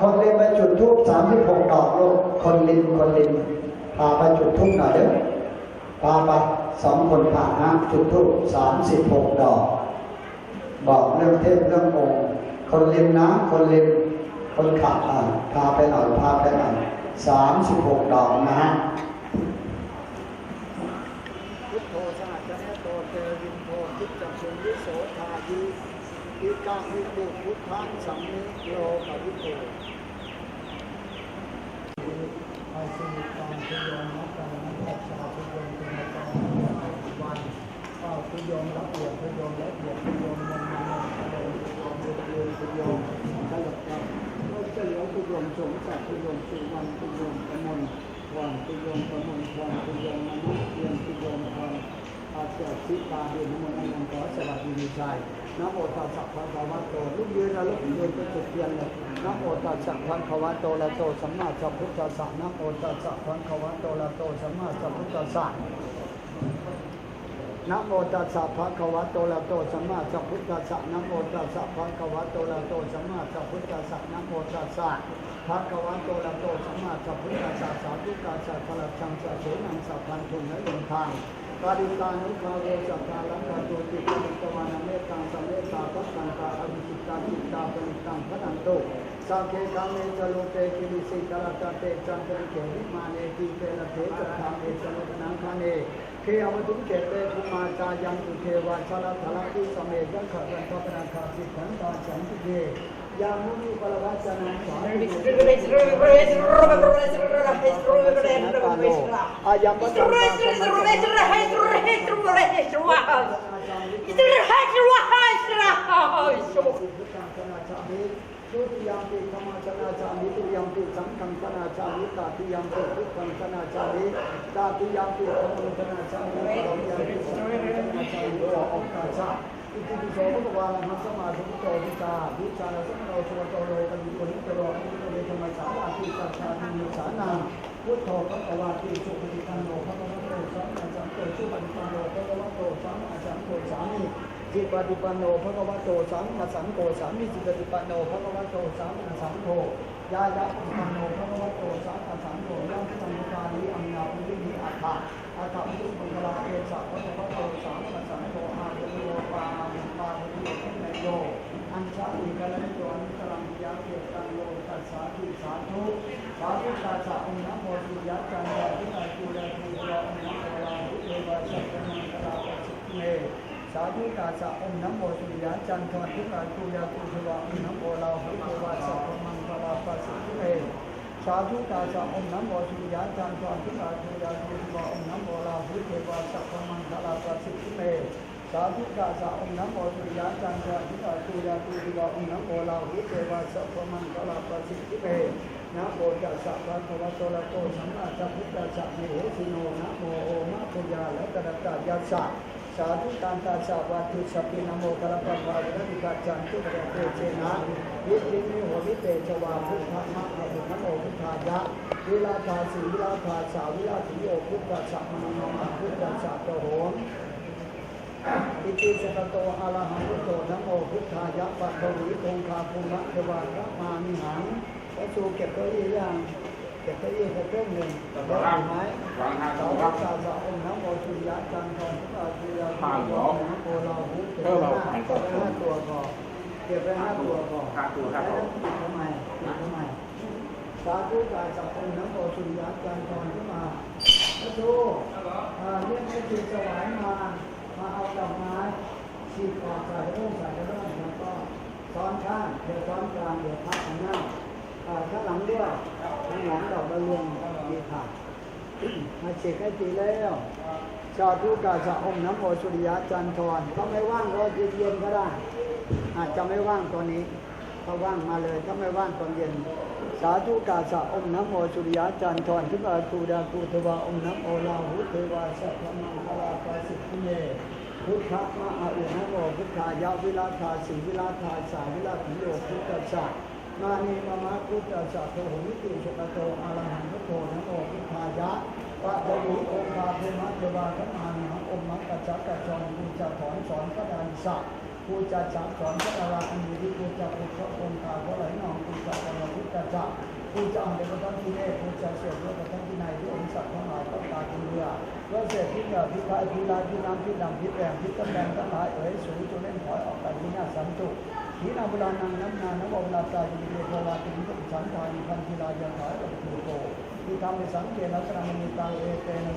คนเล่นมาจุดทูบสามสิบหกดอกลูกคนลินคนลินพาไปจุดทูบหน่อยเด้อพาไปสองคนผ่านนะจุดทูบสามสิบหกดอก บอกเรื่องเทพเรื่ององค์คนลินนะคนลินคนขับอ่าพาไปหน่อยพาไปหน่อยสามสิบหกดอกนะฮะพุทโธสหัสนะโตเตวินโททิจจสุนิโสทายิ อิกามิตุพุทธังสัมมิโลกวิโตไอสิตังทุยมนักการนักรักษาทุยมเป็นตองวันข้าทุยมละเอียดทุยมและเอียดทุยมมันมันมันทุยมทุยมทุยมขยับกับเราจะเหลือทุยมสงสัตทุยมสุวรรณทุยมกมลวันทุยมกมลวันทุยมมนุษย์เทียนทุยมวัน อาเจกสิตาเดินมนันขอสวัสดีชัยนะโมตัสสะภะคะวะโตลูกยืนนะลูกยืนไปจุดเทียนเลยนะโมตัสสะภะคะวะโตละโตสัมมาสัมพุทธัสสะนะโมตัสสะภะคะวะโตละโตสัมมาสัมพุทธัสสะนะโมตัสสะภะคะวะโตละโตสัมมาสัมพุทธัสสะนะโมตัสสะภะคะวะโตละโตสัมมาสัมพุทธัสสะนะโมตัสสะภะคะวะโตละโตสัมมาสัมพุทธัสสะสาธุกาสะพลังชังสะโสนังสัพพันธุนและลงทาง กาดิตานุภาเวสัพพาลังกาตุติกาลิตวานาเมตังสัมเมตตาพัสสังกาอภิสิตาจิตตาปริตังพนันโตสังเคกาเมจโลเตกิริสิกาลตเตจันเตเกวิมาเนติเตระเทจัตถาเมจโลกนังคาเนเคอวตุเกเตภูมาจายังอุเทวาชลทลักิสเมจังขรันทปนังคาสิขันตาฉันติเยามุนิปลวัจนังสาธุอายั อิติปิโสภะคะวาลังหัสมาธุโตวิชาวิชาสัมโนสุวโตโลกันยุนิตโลอนุโตเวธรรมสาราติสัจจานิมีสานังพุทโธภะคะวาติสุปฏิปันโนภะคะวะโตสัมมาสัมพุทโธสุปฏิปันโนภะคะวะโตสัมมาสัมพุทโธสามิจิปฏิปันโนภะคะวะโตสัมมาสัมโฆสามิจิปฏิปันโนภะคะวะโตสัมมาสัมโฆยายะปฏิปันโนภะคะวะโตสัมมาสัมโฆยังพิจังกาลีอัมนาอุริหิอัฏฐะอัฏฐะมุสุมังคลาเอสะภะคะวะโตสัมมาสัมโฆอาเดโยปามิปามิโยเนโยอัญชาอิกะเลโยอันตรังยะเกตังโลตัสสาธิสาธุ สาธุตาสะองค์นะโมสุยะจันทร์ทิฏฐิกุลาภูยะองค์นะโมลาหุเอวะสัพพมังคลาปัสสิเมสาธุกาสะอมน้ำโมสุยะจันทร์ทุกาคุยาคุทวะอมน้ำโมลาหุเทวาสัพพมังคลาปัสสิเมสาธุกาสะอมน้ำโมสุยะจันทร์ทุกาคุยาคุทวะอมน้ำโมลาหุเทวาสัพพมังคลาปัสสิเมสาธุกาสะอมน้ำโมสุยะจันทร์ทุกาคุยาคุทวะอมน้ำโมลาหุเทวาสัพพมังคลาปัสสิเม นะโมตัสสะภะคะวะโตระโตสัมมาสัมพุทธัสสะเมเหสิโนนะโมโอมะปุญญาและกระตะยัสสะสาธุตันตาสาวาทุสัพพินโมกระปะภาวิริกาจันทุกระเตเจนะยิจิมิโหวิเตชวาพุทธะมะอะภิมโนพุทธายะวิลาภาสีวิลาภาสาวิลาภิโยพุทธะสัมมังมะพุทธะสัตโตโหม อิติสกโตอะระหังพุทโธนะโมพุทธายะปะทวีคงคาภูมะเทวาระมามิหังพระสูเก็บเก้าอี้ยังเก็บเก้าอี้สักเครื่องหนึ่งเดี๋ยวเอาไม้วางหาสาตัวธุครับกาสะองค์น้ำโมสุริยะจันทร์ทุกอาทิยาห้าเหรอน้ำโมลาหุเก็บเออไปเราห้าหันเก็บไปก่อนห้าตัวก่อนเก็บไปห้าตัวก่อนห้าตัวครับแล้วปิดทำไมทำไมสาธุกาสะองค์น้ำโมสุริยะจันทร์ขึ้นมาพระทูอ่าเรียกให้จิตสวายมา มาเอาดอกไม้ฉีกออกใส่ร่มใส่ร่มแล้วก็ซ้อนข้างเดี๋ยวซ้อนกลางเดี๋ยวพักข้างหน้าอ่าข้างหลังด้วยข้างหลังดอกระรืองมีผักมาเช็คให้ดีแล้วชาทุกาสะอมน้ำโมสุริยะจันทร์ถ้าไม่ว่างก็เย็นก็ได้ อาจจะไม่ว่างตอนนี้ถ้าว่างมาเลยถ้าไม่ว่างตอนเย็น สาธุกาสะอมน้ำโมสุริยะจันทร์ทุกอาคูดาคูทวาอมน้ำโมลาหุเทวาสัพพมังคลาปาสิทธิเม พุทธะมะอาอุนะโมพุทธายะวิลาภาสีวิลาภาสาวิลาภิโยพุทธัสสะมานีมามะพุทธัสสะโตโหมิติสุขโตอะระหังพุทโธนะโมพุทธายะปะตวีองคาเทมะเทวาธรรมานังอมมังกัจจกัจจรบูชาถอนสอนพระดานสะกูจะจับสอนพระอราอันนี้ที่กูจะกูพระองคาพระไหลนองกูจะปรมิตรจั กกูจะอ่านเด็กทั้งที่เล่กูจะเสียด้วยทั้งที่ในที่องค์สัตว์ทั้งหลายต้องตากินเรือเพื่อเสร็จที่เหนือที่พายที่ลายที่น้ำที่ดำที่แดงที่ต้นแดงทั้งหลายเอ๋ยสูงจนเล่นถอยออกไปที่หน้าสัมจุทีนาเวลานางน้ำนานน้ำเวลาตายมีเวลาถึงตุสันทานิพันธีลายังถอยออกถูโกที่ทำให้สังเกตลักษณะมีตังเอเตน